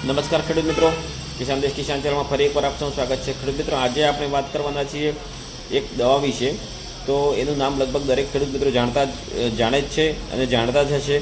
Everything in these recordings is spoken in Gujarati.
નમસ્કાર ખેડૂત મિત્રો. કિસાન દેશ કિસાન ચેનલમાં ફરી એકવાર આપ સૌનું સ્વાગત છે. ખેડૂત મિત્રો, આજે આપણે વાત કરવાના છીએ એક દવા વિશે. તો એનું નામ લગભગ દરેક ખેડૂત મિત્રો જાણતા જાણે જ છે અને જાણતા જ હશે.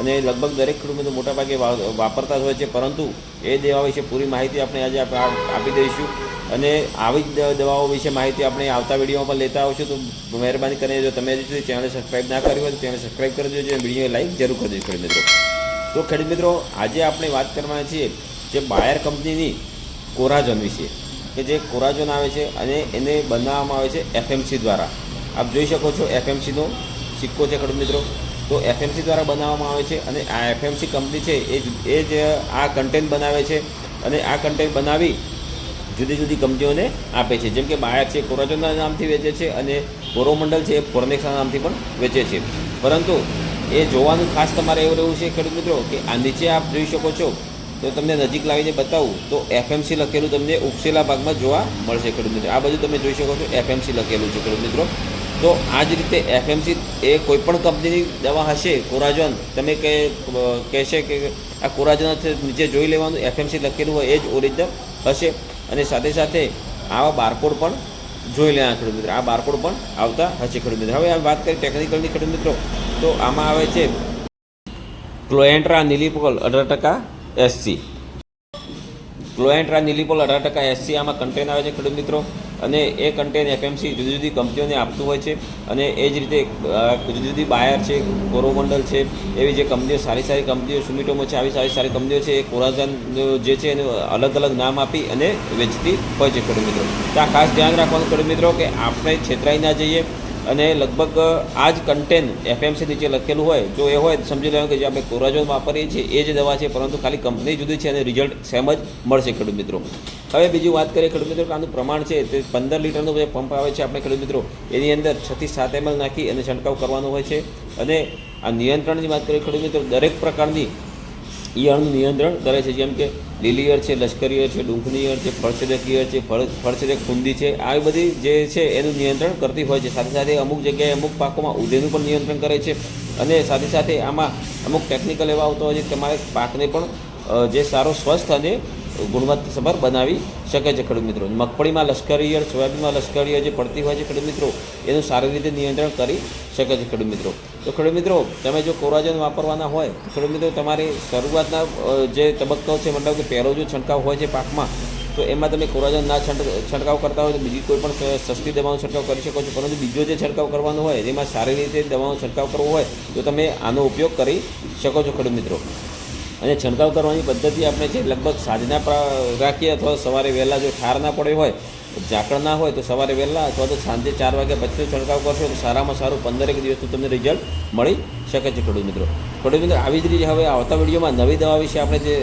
અને લગભગ દરેક ખેડૂત મિત્રો મોટાભાગે વાપરતા જ હોય છે. પરંતુ એ દવા વિશે પૂરી માહિતી આપણે આજે આપી દઈશું. અને આવી જ દવાઓ વિશે માહિતી આપણે આવતા વિડીયોમાં પણ લેતા આવશું. તો મહેરબાની કરીને જો તમે હજી સુધી ચેનલ સબસ્ક્રાઈબ ના કરી હોય તો ચેનલ સબસ્ક્રાઈબ કરી દેજો અને વીડિયો લાઈક જરૂર કરી દેજો ખેડૂત મિત્રો. તો ખેડૂત મિત્રો, આજે આપણે વાત કરવાના છીએ જે બાયર કંપનીની કોરાજન વિશે, કે જે કોરાજન આવે છે અને એને બનાવવામાં આવે છે એફએમસી દ્વારા. આપ જોઈ શકો છો એફએમસીનો સિક્કો છે ખેડૂત મિત્રો. તો એફએમસી દ્વારા બનાવવામાં આવે છે અને આ એફએમસી કંપની છે એ જ એ જ આ કન્ટેન્ટ બનાવે છે અને આ કન્ટેન્ટ બનાવી જુદી જુદી કંપનીઓને આપે છે. જેમ કે બાયર છે કોરાજનના નામથી વેચે છે અને કોરોમંડલ છે એ ફોર્નેક્સના નામથી પણ વેચે છે. પરંતુ એ જોવાનું ખાસ તમારે એવું રહેવું છે ખેડૂત મિત્રો કે આ નીચે આપ જોઈ શકો છો, તો તમને નજીક લાવીને બતાવું, તો એફએમસી લખેલું તમને ઉપસેલા ભાગમાં જોવા મળશે ખેડૂત મિત્રો. આ બધું તમે જોઈ શકો છો એફએમસી લખેલું છે ખેડૂત મિત્રો. તો આ જ રીતે એફએમસી એ કોઈપણ કંપનીની દવા હશે, કોરાજન, તમે કે કહેશે કે આ કોરાજન નીચે જોઈ લેવાનું એફએમસી લખેલું હોય એ જ ઓરિજિનલ હશે. અને સાથે સાથે આવા બારકોડ પણ જોઈ લેવા ખેડૂત મિત્રો. આ બારકોડ પણ આવતા હશે ખેડૂત મિત્રો. હવે આ વાત કરીએ ટેકનિકલની ખેડૂત મિત્રો. તો આમાં આવે છે ક્લોએન્ટ્રા નિલીપોલ અઢાર ટકા એસસી ક્લોએન્ટ્રા નિલીપોલ અઢાર ટકા એસસી આમાં કન્ટેન આવે છે ખેડૂત મિત્રો. અને એ કન્ટેન એફએમસી જુદી જુદી કંપનીઓને આપતું હોય છે. અને એ જ રીતે જુદી જુદી બાયર છે, કોરોમંડલ છે, એવી જે કંપનીઓ, સારી સારી કંપનીઓ સુમિટોમો છે આવી સારી સારી કંપનીઓ છે, એ કોરાઝન જે છે એનું અલગ અલગ નામ આપી અને વેચતી હોય છે ખેડૂત મિત્રો. તો આ ખાસ ધ્યાન રાખવાનું ખેડૂત મિત્રો કે આપણે છેતરાઈ ના જઈએ. અને લગભગ આ જ કન્ટેન્ટ એફએમસી નીચે લખેલું હોય, જો એ હોય, સમજી લેવાનું કે જે આપણે કોરાજોન વાપરીએ છીએ, એ જ દવા છે, પરંતુ ખાલી કંપની જુદી છે અને રિઝલ્ટ સેમ જ મળશે ખેડૂત મિત્રો. હવે બીજી વાત કરીએ, ખેડૂત મિત્રો, કે આનું પ્રમાણ છે, તે પંદર લીટરનું જે પંપ આવે છે આપણે ખેડૂત મિત્રો, એની અંદર છથી સાત એમએલ નાખી અને છંટકાવ કરવાનો હોય છે. અને આ નિયંત્રણની વાત કરીએ, ખેડૂત મિત્રો, દરેક પ્રકારની ઈયળનું નિયંત્રણ કરે છે. જેમ કે લીલી ઈયળ છે, લશ્કરી ઈયળ છે, ડુંખની ઈયળ છે ફળછેદક ઈયળ છે, ફળ ફળછેદક ખૂંદી છે. આવી બધી જે છે એનું નિયંત્રણ કરતી હોય છે. સાથે સાથે અમુક જગ્યાએ અમુક પાકોમાં ઉધેનું પણ નિયંત્રણ કરે છે. અને સાથે સાથે આમાં અમુક ટેકનિકલ એવા આવતો હોય છે તમારે પાકને પણ જે સારો સ્વસ્થ અને ગુણવત્તાસભર બનાવી શકે છે ખેડૂત મિત્રો. મગફળીમાં લશ્કરી સોયાબીનમાં લશ્કરી જે પડતી હોય છે ખેડૂત મિત્રો, એનું સારી રીતે નિયંત્રણ કરી શકે છે ખેડૂત મિત્રો. તો ખેડૂત મિત્રો, તમે જો કોરાજન વાપરવાના હોય, તો ખેડૂત મિત્રો, તમારી શરૂઆતના જે તબક્કો છે, મતલબ કે પહેલો જો છંટકાવ હોય છે પાકમાં, તો એમાં તમે કોરાજન ના છંટ, છંટકાવ કરતા હોય તો બીજી કોઈ પણ સસ્તી દવાનો છંટકાવ કરી શકો છો. પરંતુ બીજો જે છંટકાવ કરવાનો હોય તેમાં સારી રીતે દવાનો છંટકાવ કરવો હોય, તો તમે આનો ઉપયોગ કરી શકો છો ખેડૂત મિત્રો. અને છંટકાવ કરવાની પદ્ધતિ આપણે છે લગભગ સાંજના રાખીએ અથવા સવારે વહેલા જો ઠાર ના પડે હોય, ઝાકળ ના હોય તો સવારે વહેલા અથવા તો સાંજે ચાર વાગ્યા પછી છંટકાવ કરશો તો સારામાં સારું પંદરેક દિવસનું તમને રિઝલ્ટ મળી શકે છે ખેડૂત મિત્રો. ખેડૂત મિત્રો, આવી જ રીતે હવે આવતા વિડીયોમાં નવી દવા વિશે આપણે જે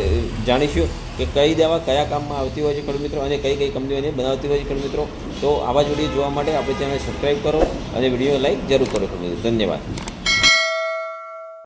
જાણીશું કે કઈ દવા કયા કામમાં આવતી હોય છે ખેડૂત મિત્રો અને કઈ કઈ કંપનીઓ એને બનાવતી હોય છે ખેડૂત મિત્રો. તો આવા જ વીડિયો જોવા માટે આપણે ચેનલ સબસ્ક્રાઈબ કરો અને વીડિયો લાઈક જરૂર કરો ખેડૂત ધન્યવાદ.